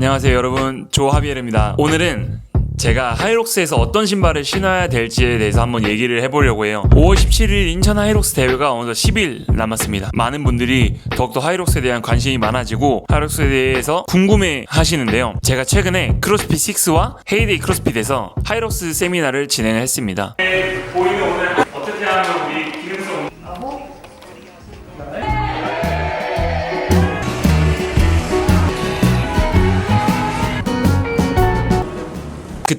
안녕하세요 여러분. 조하비엘입니다. 오늘은 제가 하이록스에서 어떤 신발을 신어야 될지에 대해서 한번 얘기를 해보려고 해요. 5월 17일 인천 하이록스 대회가 어느덧 10일 남았습니다. 많은 분들이 더욱더 하이록스에 대한 관심이 많아지고 하이록스에 대해서 궁금해 하시는데요. 제가 최근에 크로스핏 6와 헤이데이 크로스핏에서 하이록스 세미나를 진행을 했습니다. 보이는 오늘 어떻게 하면 우리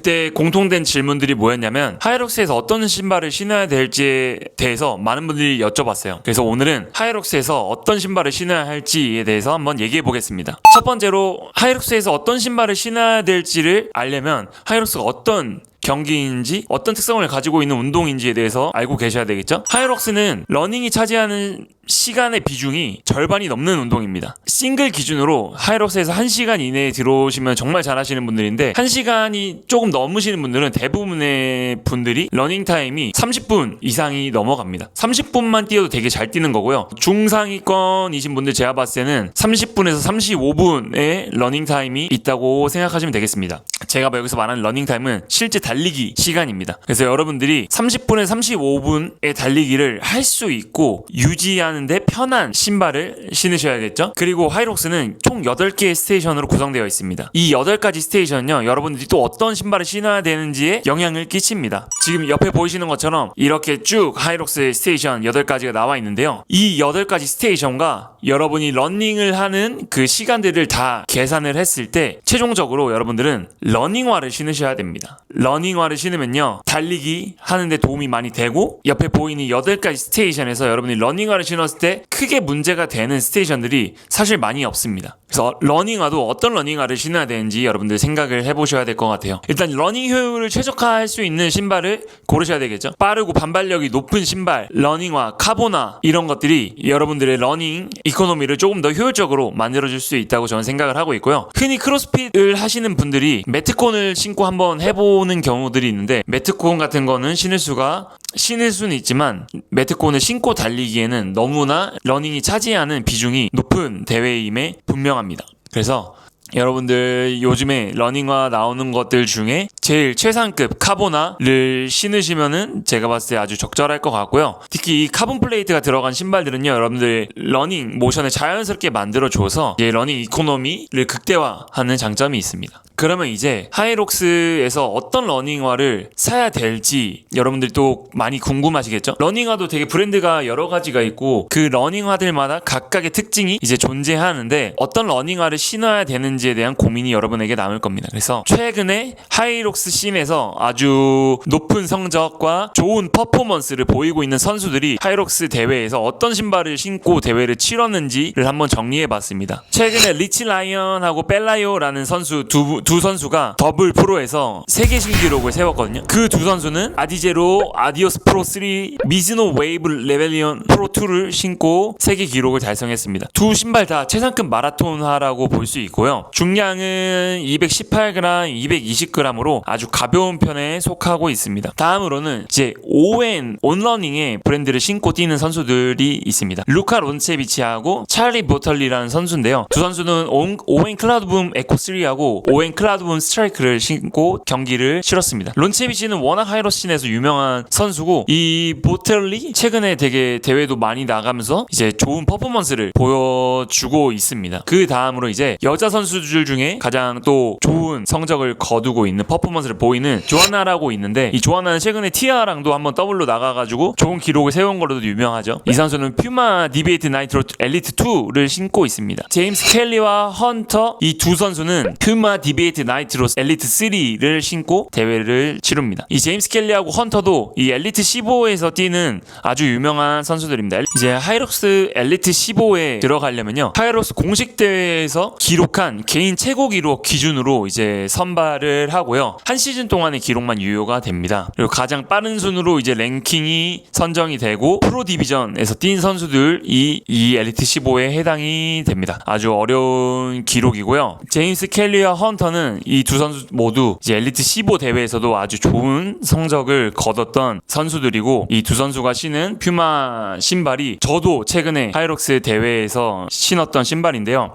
그때 공통된 질문들이 뭐였냐면 하이록스에서 어떤 신발을 신어야 될지에 대해서 많은 분들이 여쭤봤어요. 그래서 오늘은 하이록스에서 어떤 신발을 신어야 할지에 대해서 한번 얘기해 보겠습니다. 첫 번째로 하이록스에서 어떤 신발을 신어야 될지를 알려면 하이록스가 어떤 경기인지 어떤 특성을 가지고 있는 운동인지에 대해서 알고 계셔야 되겠죠? 하이록스는 러닝이 차지하는 시간의 비중이 절반이 넘는 운동입니다. 싱글 기준으로 하이록스에서 1시간 이내에 들어오시면 정말 잘하시는 분들인데 1시간이 조금 넘으시는 분들은 대부분의 분들이 러닝 타임이 30분 이상이 넘어갑니다. 30분만 뛰어도 되게 잘 뛰는 거고요. 중상위권이신 분들 제가 봤을 때는 30분에서 35분의 러닝 타임이 있다고 생각하시면 되겠습니다. 제가 뭐 여기서 말하는 러닝 타임은 실제 달리기 시간입니다. 그래서 여러분들이 30분에 35분의 달리기를 할 수 있고 유지하는 데 편한 신발을 신으셔야겠죠? 그리고 하이록스는 총 8개의 스테이션으로 구성되어 있습니다. 이 8가지 스테이션은요, 여러분들이 또 어떤 신발을 신어야 되는지에 영향을 끼칩니다. 지금 옆에 보이시는 것처럼 이렇게 쭉 하이록스의 스테이션 8가지가 나와 있는데요. 이 8가지 스테이션과 여러분이 러닝을 하는 그 시간들을 다 계산을 했을 때 최종적으로 여러분들은 러닝화를 신으셔야 됩니다. 러닝화를 신으면요. 달리기 하는데 도움이 많이 되고 옆에 보이는 8가지 스테이션에서 여러분이 러닝화를 신 었을 때 크게 문제가 되는 스테이션들이 사실 많이 없습니다. 그래서 러닝화도 어떤 러닝화를 신어야 되는지 여러분들 생각을 해보셔야 될 것 같아요. 일단 러닝 효율을 최적화할 수 있는 신발을 고르셔야 되겠죠. 빠르고 반발력이 높은 신발, 러닝화, 카보나 이런 것들이 여러분들의 러닝 이코노미를 조금 더 효율적으로 만들어줄 수 있다고 저는 생각을 하고 있고요. 흔히 크로스핏을 하시는 분들이 매트콘을 신고 한번 해보는 경우들이 있는데 매트콘 같은 거는 신을 수가 신을 수는 있지만 매트콘을 신고 달리기에는 너무나 러닝이 차지하는 비중이 높은 대회임에 분명합니다. 그래서 여러분들 요즘에 러닝화 나오는 것들 중에 제일 최상급 카보나를 신으시면은 제가 봤을 때 아주 적절할 것 같고요. 특히 이 카본 플레이트가 들어간 신발들은요, 여러분들 러닝 모션을 자연스럽게 만들어줘서 이제 러닝 이코노미를 극대화하는 장점이 있습니다. 그러면 이제 하이록스에서 어떤 러닝화를 사야 될지 여러분들이 또 많이 궁금하시겠죠? 러닝화도 되게 브랜드가 여러 가지가 있고 그 러닝화들마다 각각의 특징이 이제 존재하는데 어떤 러닝화를 신어야 되는지에 대한 고민이 여러분에게 남을 겁니다. 그래서 최근에 하이록스 씬에서 아주 높은 성적과 좋은 퍼포먼스를 보이고 있는 선수들이 하이록스 대회에서 어떤 신발을 신고 대회를 치렀는지를 한번 정리해 봤습니다. 최근에 리치 라이언하고 벨라이오라는 선수 두, 두 선수가 더블 프로에서 세계 신기록을 세웠거든요. 그 두 선수는 아디제로 아디오스 프로 3 미즈노 웨이브 레벨리언 프로 2를 신고 세계 기록을 달성했습니다. 두 신발 다 최상급 마라톤화라고 볼 수 있고요. 중량은 218g, 220g으로 아주 가벼운 편에 속하고 있습니다. 다음으로는 이제 오웬 온러닝의 브랜드를 신고 뛰는 선수들이 있습니다. 루카 론체비치하고 찰리 보털리라는 선수인데요. 두 선수는 온- 오웬 클라우드붐 에코 3하고 오웬 클라우드붐 스트라이크를 신고 경기를 치렀습니다. 론체비치는 워낙 하이로씬에서 유명한 선수고 이 보털리 최근에 되게 대회도 많이 나가면서 이제 좋은 퍼포먼스를 보여주고 있습니다. 그 다음으로 이제 여자 선수들 중에 가장 또 좋은 성적을 거두고 있는 퍼포먼스 를 보이는 조아나라고 있는데 이 조아나는 최근에 티아랑도 한번 더블로 나가가지고 좋은 기록을 세운 걸로도 유명하죠. 이 선수는 퓨마 디베이트 나이트로 엘리트 2를 신고 있습니다. 제임스 켈리와 헌터 이 두 선수는 퓨마 디베이트 나이트로 엘리트 3를 신고 대회를 치릅니다. 이 제임스 켈리하고 헌터도 이 엘리트 15에서 뛰는 아주 유명한 선수들입니다. 이제 하이록스 엘리트 15에 들어가려면요. 하이록스 공식 대회에서 기록한 개인 최고 기록 기준으로 이제 선발을 하고요. 한 시즌 동안의 기록만 유효가 됩니다. 그리고 가장 빠른 순으로 이제 랭킹이 선정이 되고 프로 디비전에서 뛴 선수들이 이 엘리트 15에 해당이 됩니다. 아주 어려운 기록이고요. 제임스 켈리와 헌터는 이 두 선수 모두 이제 엘리트 15 대회에서도 아주 좋은 성적을 거뒀던 선수들이고 이 두 선수가 신은 퓨마 신발이 저도 최근에 하이록스 대회에서 신었던 신발인데요.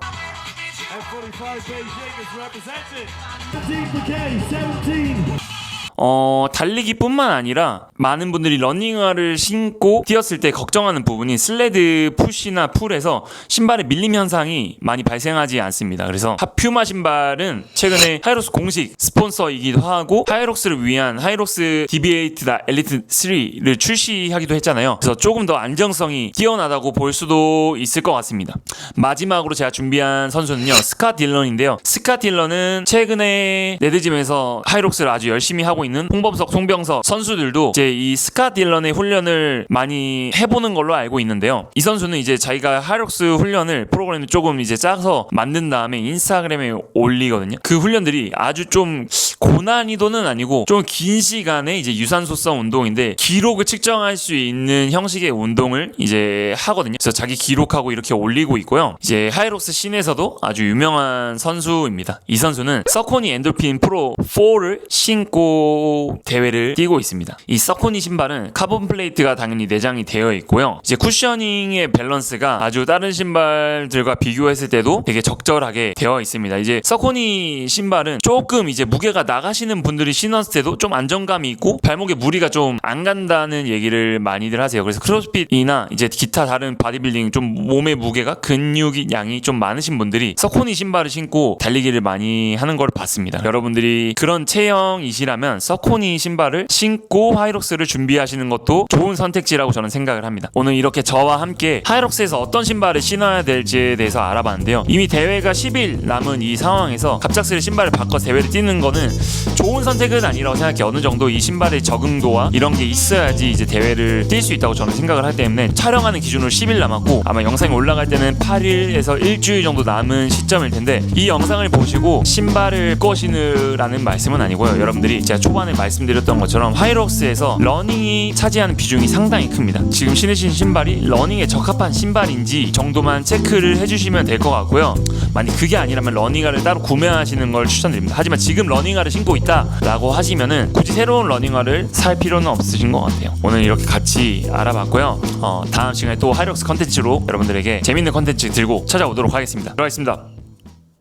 James for K, 17. 어, 달리기뿐만 아니라 많은 분들이 러닝화를 신고 뛰었을 때 걱정하는 부분이 슬레드 푸시나 풀에서 신발의 밀림 현상이 많이 발생하지 않습니다. 그래서 핫퓨마 신발은 최근에 하이록스 공식 스폰서이기도 하고 하이록스를 위한 하이록스 디비에이트다 엘리트 3를 출시하기도 했잖아요. 그래서 조금 더 안정성이 뛰어나다고 볼 수도 있을 것 같습니다. 마지막으로 제가 준비한 선수는요. 스카 딜런인데요. 스카 딜런은 최근에 네드짐에서 하이록스를 아주 열심히 하고 있는 홍범석, 송병석 선수들도 이제 이 스카 딜런의 훈련을 많이 해보는 걸로 알고 있는데요. 이 선수는 이제 자기가 하이록스 훈련을 프로그램을 조금 이제 짜서 만든 다음에 인스타그램에 올리거든요. 그 훈련들이 아주 좀 고난이도는 아니고 좀 긴 시간에 이제 유산소성 운동인데 기록을 측정할 수 있는 형식의 운동을 이제 하거든요. 그래서 자기 기록하고 이렇게 올리고 있고요. 이제 하이록스 씬에서도 아주 유명한 선수입니다. 이 선수는 서코니 엔돌핀 프로 4를 신고 대회를 뛰고 있습니다. 이 서코니 신발은 카본 플레이트가 당연히 내장이 되어 있고요. 이제 쿠셔닝의 밸런스가 아주 다른 신발들과 비교했을 때도 되게 적절하게 되어 있습니다. 이제 서코니 신발은 조금 이제 무게가 나가시는 분들이 신었을 때도 좀 안정감이 있고 발목에 무리가 좀 안 간다는 얘기를 많이들 하세요. 그래서 크로스핏이나 이제 기타 다른 바디빌딩 좀 몸의 무게가 근육이 양이 좀 많으신 분들이 서코니 신발을 신고 달리기를 많이 하는 걸 봤습니다. 여러분들이 그런 체형이시라면 서코니 신발을 신고 하이록스를 준비하시는 것도 좋은 선택지라고 저는 생각을 합니다. 오늘 이렇게 저와 함께 하이록스에서 어떤 신발을 신어야 될지에 대해서 알아봤는데요. 이미 대회가 10일 남은 이 상황에서 갑작스레 신발을 바꿔 대회를 뛰는 거는 좋은 선택은 아니라고 생각해요. 어느 정도 이 신발의 적응도와 이런 게 있어야지 이제 대회를 뛸 수 있다고 저는 생각을 하기 때문에 촬영하는 기준으로 10일 남았고 아마 영상이 올라갈 때는 8일에서 일주일 정도 남은 시점일 텐데 이 영상을 보시고 신발을 꺼 신으라는 말씀은 아니고요. 여러분들이 제가 초반에 말씀드렸던 것처럼 하이록스에서 러닝이 차지하는 비중이 상당히 큽니다. 지금 신으신 신발이 러닝에 적합한 신발인지 정도만 체크를 해주시면 될 것 같고요. 만약 그게 아니라면 러닝화를 따로 구매하시는 걸 추천드립니다. 하지만 지금 러닝화를 신고 있다라고 하시면은 굳이 새로운 러닝화를 살 필요는 없으신 것 같아요. 오늘 이렇게 같이 알아봤고요. 어, 다음 시간에 또 하이록스 컨텐츠로 여러분들에게 재밌는 컨텐츠 들고 찾아오도록 하겠습니다. 들어가겠습니다.